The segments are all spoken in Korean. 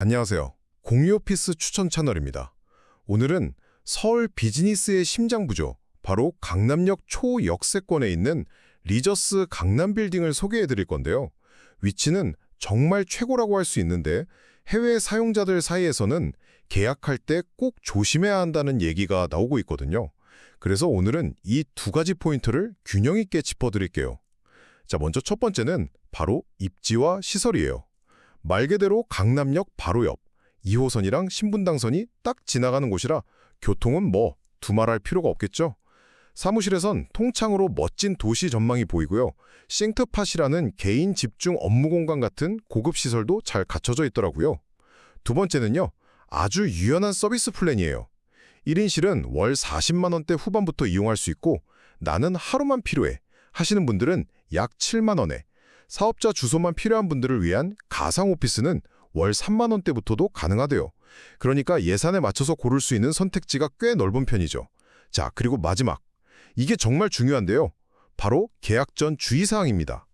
안녕하세요. 공유오피스 추천 채널입니다. 오늘은 서울 비즈니스의 심장부죠. 바로 강남역 초역세권에 있는 리저스 강남 빌딩을 소개해 드릴 건데요. 위치는 정말 최고라고 할 수 있는데 해외 사용자들 사이에서는 계약할 때 꼭 조심해야 한다는 얘기가 나오고 있거든요. 그래서 오늘은 이 두 가지 포인트를 균형 있게 짚어드릴게요. 자, 먼저 첫 번째는 바로 입지와 시설이에요. 말 그대로 강남역 바로 옆 2호선이랑 신분당선이 딱 지나가는 곳이라 교통은 뭐 두말할 필요가 없겠죠. 사무실에선 통창으로 멋진 도시 전망이 보이고요. 싱트팟이라는 개인 집중 업무 공간 같은 고급 시설도 잘 갖춰져 있더라고요. 두 번째는요. 아주 유연한 서비스 플랜이에요. 1인실은 월 40만 원대 후반부터 이용할 수 있고 나는 하루만 필요해 하시는 분들은 약 7만 원에 사업자 주소만 필요한 분들을 위한 가상 오피스는 월 3만 원대부터도 가능하대요. 그러니까 예산에 맞춰서 고를 수 있는 선택지가 꽤 넓은 편이죠. 자, 그리고 마지막. 이게 정말 중요한데요. 바로 계약 전 주의사항입니다.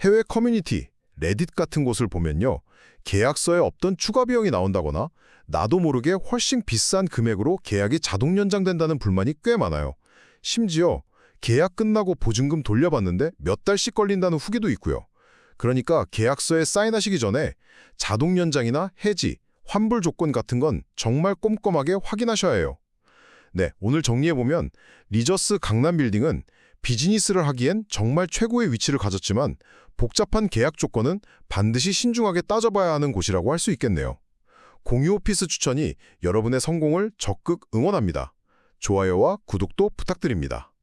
해외 커뮤니티, 레딧 같은 곳을 보면요. 계약서에 없던 추가 비용이 나온다거나 나도 모르게 훨씬 비싼 금액으로 계약이 자동 연장된다는 불만이 꽤 많아요. 심지어 계약 끝나고 보증금 돌려받는데 몇 달씩 걸린다는 후기도 있고요. 그러니까 계약서에 사인하시기 전에 자동 연장이나 해지, 환불 조건 같은 건 정말 꼼꼼하게 확인하셔야 해요. 네, 오늘 정리해보면 리저스 강남 빌딩은 비즈니스를 하기엔 정말 최고의 위치를 가졌지만 복잡한 계약 조건은 반드시 신중하게 따져봐야 하는 곳이라고 할 수 있겠네요. 공유 오피스 추천이 여러분의 성공을 적극 응원합니다. 좋아요와 구독도 부탁드립니다.